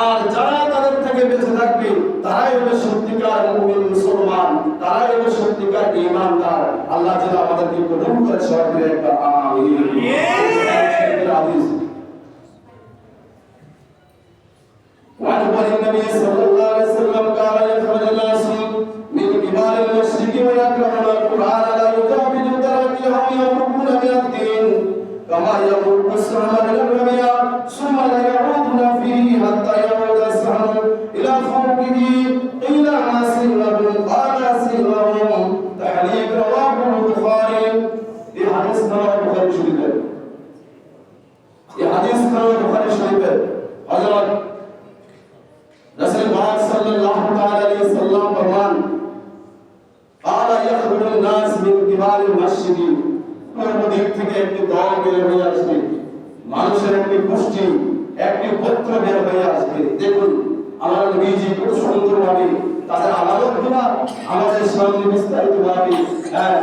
আর যারা তাদের থেকে বেঁচে থাকবে তারাই হবে সত্যিকার মুমিন মুসলমান তারাই হবে সত্যিকার ঈমানদার আল্লাহ যেন আমাদেরকে কবুল করে সবাই একবার আমিন হাদিস وعن عمر النبي صلى الله عليه وسلم قال يخرج الناس من كبار المشرك ويكرهون القران لا يجاوز تراكيهم يمرقون من الدين كما يمرق السهم من الرمية ثم لا يعودون একটি দল বের হয়ে আসবে আমার নবীজি কত তাদের আলাদত আমাদের সামনে বিস্তারিত ভাবে হ্যাঁ,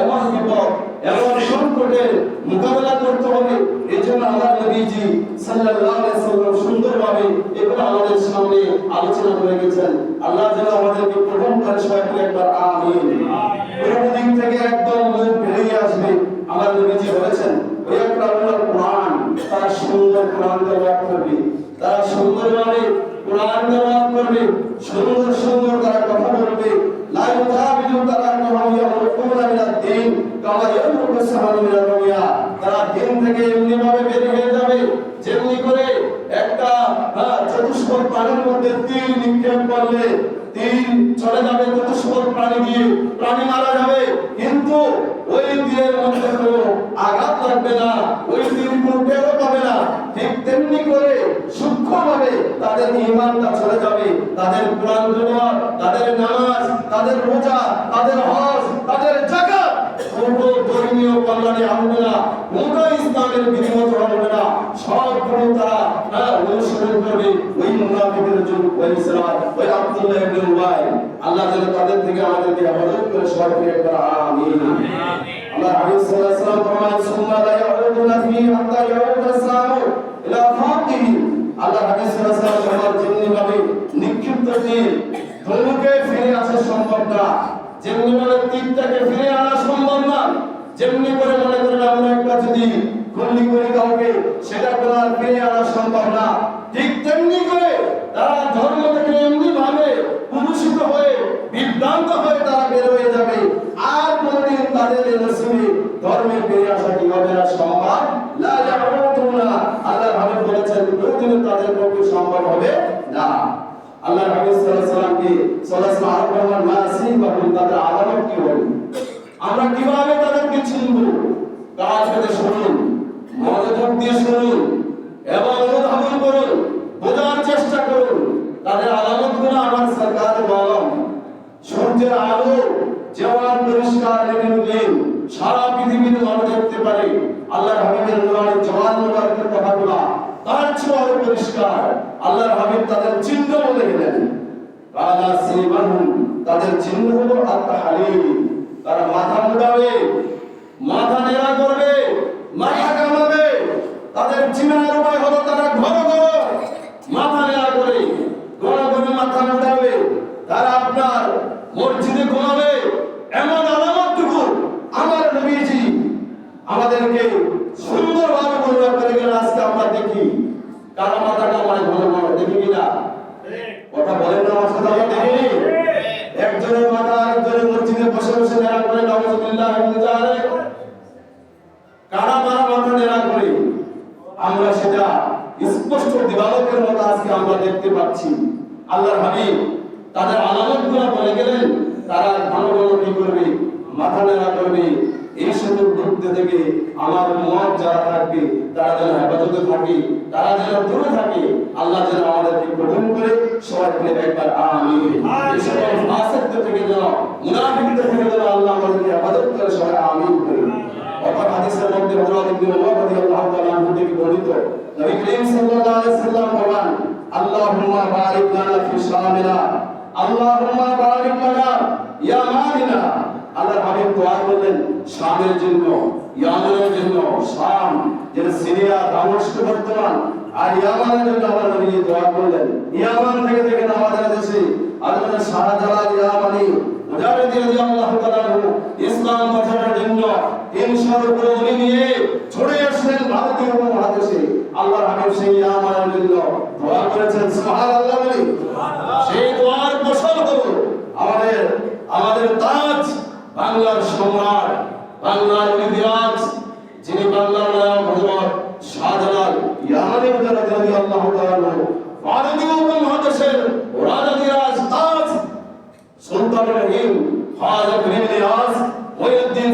এমন বিপদ, এমন মোকাবেলা করতে আমার নবীজি সাল্লাল্লাহু আলাইহি সাল্লাম সুন্দরভাবে এগুলো আমাদের সামনে আলোচনা করে গেছেন। আল্লাহ যেন আমাদেরকে গ্রহণ করে সবাই বলে একবার আমিন। পূর্ব দিক থেকে একদম মুখ বেরিয়ে আসবে। আমার নবীজি বলেছেন ওই একটা আল্লাহর কোরআন তারা সুন্দর কোরআন তেলাওয়াত করবে। তারা সুন্দরভাবে কোরআন তেলাওয়াত করবে। সুন্দর সুন্দর তারা কথা বলবে। লা ইউতাবিদু তারা মুরকুনা মিনাদ দ্বীন কামা সাহাবু তারা দিন থেকে এমনি ভাবে বের হয়ে যাবে। যেমনি করে একটা চতুষ্পদ প্রাণীর মধ্যে তীর নিক্ষেপ করলে তীর চলে যাবে চতুষ্পদ প্রাণী দিয়ে, প্রাণী মারা যাবে। কিন্তু ওই তীরের মধ্যে কোনো আঘাত লাগবে না, ওই তীর কোনো পাবে না। ঠিক তেমনি করে সূক্ষ্মভাবে তাদের ইমানটা চলে যাবে। তাদের কোরআন তেলাওয়াত তাদের নামাজ, তাদের রোজা, তাদের হজ, তাদের যাকাত। কোনো ধর্মীয় কল্যাণে আসবে না। কোনো ইসলামের বিধিমত হবে না। সবগুলো তারা হ্যাঁ, অনুসরণ করবে। ওই মুনাফিকের যুগ ওই ইসরাত ওই আব্দুল্লাহ ইবনে উবাই। আল্লাহ যেন তাদের থেকে আমাদেরকে হেফাজত করে সবাইকে একবার আমিন। আল্লাহ হাবিব সাল্লাল্লাহু আলাইহি ওয়াসাল্লাম ফরমান সুম্মা লা ইয়াউদুনা ফি হাত্তা ইয়াউদা সামু ইলা ফাকিহি আল্লাহ হাবিব সাল্লাল্লাহু আলাইহি ওয়াসাল্লাম ফরমান যেমনি ভাবে নিক্ষিপ্ত তীর ধনুকে ফিরে আসা সম্ভব না। যেমনি ভাবে তীরটাকে ফিরে আনা সম্ভব না। যেমনি করে মনে করেন আমরা একটা যদি গুলি করি কাউকে সেটা আর ফিরে আনা সম্ভব না। ঠিক তেমনি করে তারা ধর্ম থেকে এমনি ভাবে পুরুষিত হয়ে বিভ্রান্ত হয়ে তারা বের হয়ে যাবে। আর কোনদিন তাদের নসিবে ধর্মে ফিরে আসা কি হবে না সম্ভব? লা ইয়াউদুনা আল্লাহ হাবিব বলেছেন কোনদিন তাদের পক্ষে সম্ভব হবে না। আল্লাহ হাবিব সাল্লাল্লাহু আলাইহি সাল্লামকে সাল্লাল্লাহু আলাইহি ওয়াসাল্লাম মাসি বা তাদের আলামত কি হবে? আমরা কীভাবে তাদেরকে চিনব? কাজ পেতে শুনুন। দিয়ে শুনুন এবং অনুধাবন করুন, বোঝার চেষ্টা করুন। তাদের আলামতগুলো আমার সরকার বলম সূর্যের আলো যেমন পরিষ্কার নেমে উঠলেন সারা পৃথিবীর মানুষ দেখতে পারে। আল্লাহর হাবিবের নুরানি জওয়ান মুবারকের কথাগুলা তার চেয়ে আরও পরিষ্কার। আল্লাহর হাবিব তাদের চিহ্ন বলে গেলেন কালা সিমাহুম তাদের চিহ্ন হলো আত্মাহালিম তারা মাথা মুড়াবে মাথা নেড়া করবে মাথা কামাবে তাদের চিনার উপায় হলো তারা ঘর ঘর মাথা নেড়া করে ঘন ঘন মাথা মুড়াবে তারা আপনার মসজিদে ঘুমাবে, এমন আলামতটুকু আমার নবীজি আমাদেরকে সুন্দরভাবে বর্ণনা করে গেলেন আজকে আমরা দেখি কারা মাথা কামায় ঘন ঘন দেখি কিনা? কথা বলেন না আমার সাথে আমরা দেখিনি? একজনের মাথা আরেকজনের মসজিদে বসে বসে নেড়া করে ইনজারে কারা মারা মাথা নেড়া করে? আমরা সেটা স্পষ্ট দিবালকের মতো আজকে আমরা দেখতে পাচ্ছি। আল্লাহর হাবিব তাদের আলামত বলে গেলেন, তারা ঘন ঘন কি করবে, মাথা নেড়া করবে, এই সকল ঘুরতে থেকে আমার মত যারা থাকবে, তারা যেন হেফাজতে থাকে, তারা যেন দূরে থাকে, আল্লাহ যেন আমাদেরকে গ্রহণ করে, সবাই একবার ফাসিকদের থেকে যেন, মুনাফিকদের থেকে যেন আল্লাহ আমাদেরকে হেফাজত করে, সবাই করে অপর হাদিসের মধ্যে ইবনে রাদিয়াল্লাহু তাআলা আনহু থেকে বর্ণিত, নবী করিম সাল্লাল্লাহু আলাইহি সাল্লাম বলেন, আল্লাহুম্মা বারিক লানা ফি আল্লাহুম্মা বারিক লানা ইয়ামানিনা আল্লাহর হাবিব দোয়া করলেন শামের জন্য, ইয়ামানের জন্য শাম যেটা সিরিয়া, দামেস্ক বর্তমান, আর ইয়ামানের জন্য আমার নবী দোয়া করলেন। ইয়ামান থেকে দেখেন আমাদের দেশে আল্লাহ শাহজালাল ইয়ামানি মুজাহিদ রাদিয়াল্লাহু তাআলা ইসলাম প্রচারের জন্য 300 উপরে উনি নিয়ে ছড়ে আসলেন ভারতীয় উপমহাদেশে আল্লাহর হাবিব সেই ইয়ামানের জন্য দোয়া করেছেন সুবহানাল্লাহ বলি সেই দোয়ার ফসল হলো আমাদের আমাদের তাজ বাংলার সম্রাট, বাংলার ইতিহাস, যিনি বাংলার নায়ক হজরত শাহজালাল তাআলা ভারতীয় উপমহাদেশের তাজ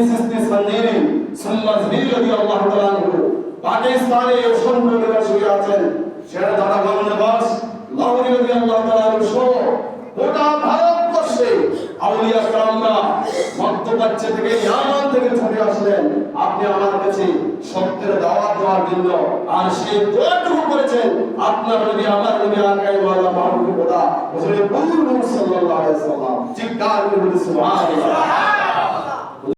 সিস্তি তাআলা পাকিস্তানে অসংখ্য আছেন সেটা দাদা গমনে বাস লাহোরি রাদিয়াল্লাহু তাআলা গোটা ভারতবর্ষে আউলিয়া কালাম মধ্যপ্রাচ্য থেকে ইয়ামান থেকে ছুটে আসলেন। আপনি আমার কাছে সত্যের দাওয়াত দেওয়ার জন্য আর সেই দোয়াটুকু করেছেন। আপনার নবী, আমার নবী আকাই ওয়ালা মাহবুব খোদা হুজুর সাল্লাল্লাহু আলাইহি ওয়াসাল্লাম, চিৎকার করে বলে সুবহানাল্লাহ।